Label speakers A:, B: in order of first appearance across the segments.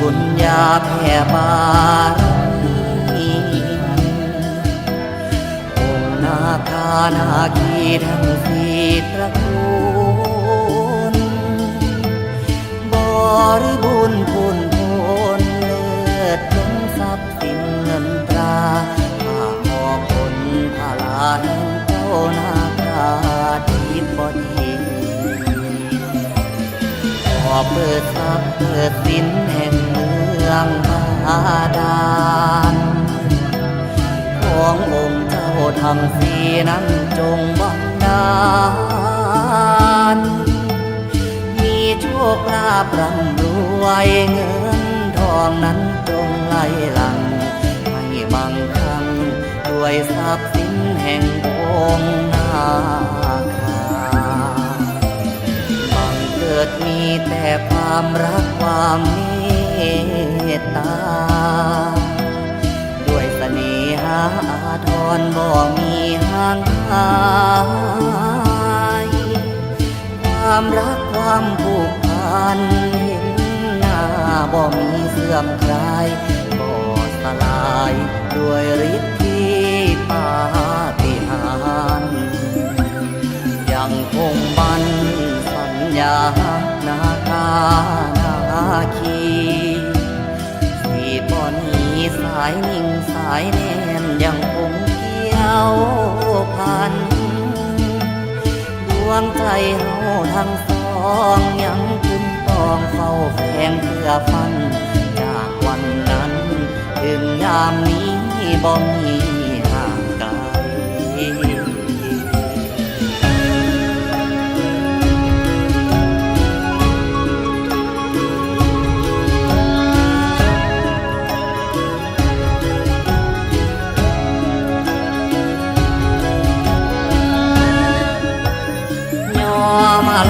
A: บุญญาแผ่บารมีองค์นาคานาคีทั้งสี่ตระ เปิดทรัพย์เปิดสินแห่งเมืองบาดาลขององค์เจ้าทำสีนั้นจงบังดาลมีโชคลาภร่ำรวยเงินทองนั้นจงไหลหลังให้มั่งคั่งด้วยทรัพย์สินแห่งองค์นา อาทรบ่มีห่างหายความรักความผูกพันเห็นหน้าบ่มีเสื่อมคลายบ่สลายด้วยฤทธิ์ที่ปาฏิหาริย์ยังคงมันสัญญานาคานาคีสีบอนี้สายนิ่งสายแน่นยังคงาพัน ดวงใจเฮาทั้งสองยังขึ้มปองเฝ้าแฝงเพื่อฟัน จากวันนั้น ถึงยามนี้บ่มี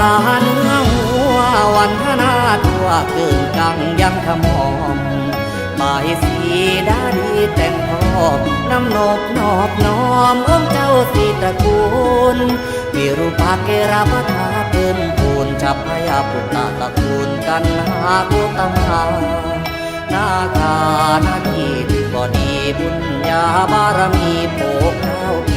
A: ลาเนื้อหัววันธนาตัวเกินกังยังขมอมหมายสีดาดีแต่งพร้อมน้ำนบนอบน้อมองเจ้าสีตระกูลวิรูปาเกราปทาเพิ่มพูนจับพยาปุตตะตระกูลกันหากุตมานาคานาทีที่ดีบุญญาบารมีโปกเท้าเกษา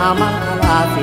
A: ข